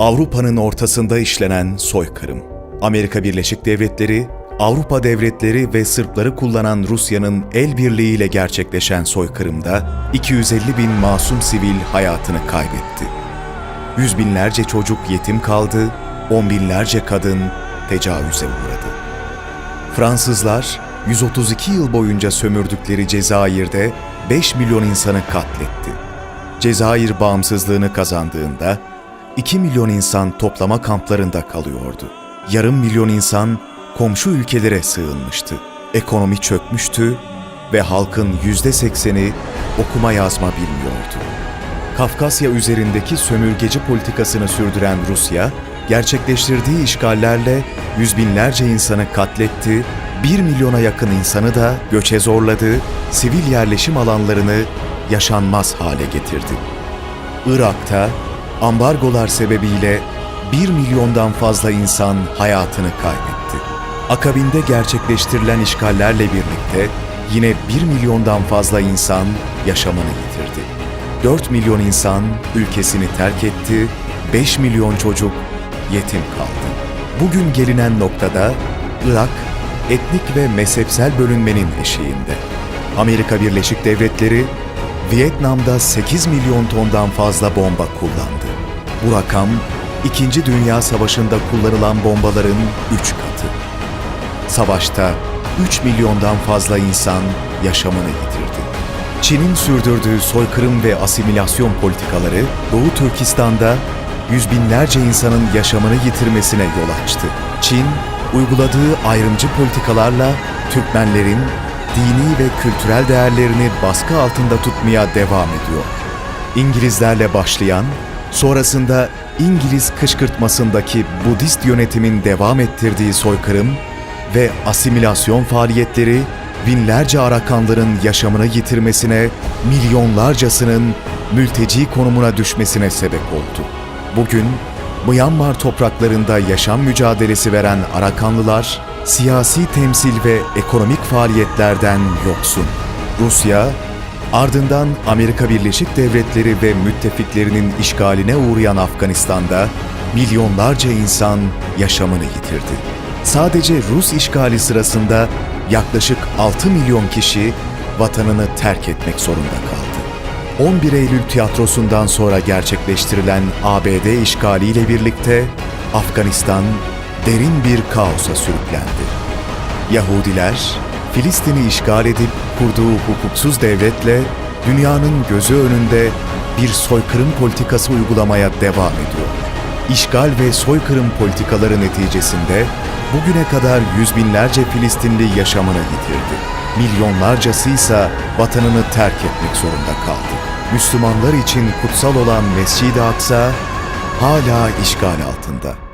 Avrupa'nın ortasında işlenen soykırım. Amerika Birleşik Devletleri, Avrupa devletleri ve Sırpları kullanan Rusya'nın el birliğiyle gerçekleşen soykırımda 250 bin masum sivil hayatını kaybetti. Yüz binlerce çocuk yetim kaldı, on binlerce kadın tecavüze uğradı. Fransızlar 132 yıl boyunca sömürdükleri Cezayir'de 5 milyon insanı katletti. Cezayir bağımsızlığını kazandığında 2 milyon insan toplama kamplarında kalıyordu. Yarım milyon insan komşu ülkelere sığınmıştı. Ekonomi çökmüştü ve halkın yüzde sekseni okuma yazma bilmiyordu. Kafkasya üzerindeki sömürgeci politikasını sürdüren Rusya, gerçekleştirdiği işgallerle yüz binlerce insanı katletti, bir milyona yakın insanı da göçe zorladı, sivil yerleşim alanlarını yaşanmaz hale getirdi. Irak'ta ambargolar sebebiyle bir milyondan fazla insan hayatını kaybetti. Akabinde gerçekleştirilen işgallerle birlikte yine bir milyondan fazla insan yaşamını yitirdi. 4 milyon insan ülkesini terk etti, 5 milyon çocuk yetim kaldı. Bugün gelinen noktada Irak etnik ve mezhepsel bölünmenin eşiğinde. Amerika Birleşik Devletleri Vietnam'da 8 milyon tondan fazla bomba kullandı. Bu rakam İkinci Dünya Savaşı'nda kullanılan bombaların 3 katı. Savaşta 3 milyondan fazla insan yaşamını yitirdi. Çin'in sürdürdüğü soykırım ve asimilasyon politikaları Doğu Türkistan'da yüz binlerce insanın yaşamını yitirmesine yol açtı. Çin, uyguladığı ayrımcı politikalarla Türkmenlerin dini ve kültürel değerlerini baskı altında tutmaya devam ediyor. İngilizlerle başlayan, sonrasında İngiliz kışkırtmasındaki Budist yönetimin devam ettirdiği soykırım ve asimilasyon faaliyetleri binlerce Arakanların yaşamını yitirmesine, milyonlarcasının mülteci konumuna düşmesine sebep oldu. Bugün Myanmar topraklarında yaşam mücadelesi veren Arakanlılar, siyasi temsil ve ekonomik faaliyetlerden yoksun. Rusya, ardından Amerika Birleşik Devletleri ve müttefiklerinin işgaline uğrayan Afganistan'da milyonlarca insan yaşamını yitirdi. Sadece Rus işgali sırasında yaklaşık 6 milyon kişi vatanını terk etmek zorunda kaldı. 11 Eylül tiyatrosundan sonra gerçekleştirilen ABD işgaliyle birlikte Afganistan derin bir kaosa sürüklendi. Yahudiler, Filistin'i işgal edip kurduğu hukuksuz devletle dünyanın gözü önünde bir soykırım politikası uygulamaya devam ediyor. İşgal ve soykırım politikaları neticesinde bugüne kadar yüz binlerce Filistinli yaşamını yitirdi. Milyonlarcası ise vatanını terk etmek zorunda kaldı. Müslümanlar için kutsal olan Mescid-i Aksa hala işgal altında.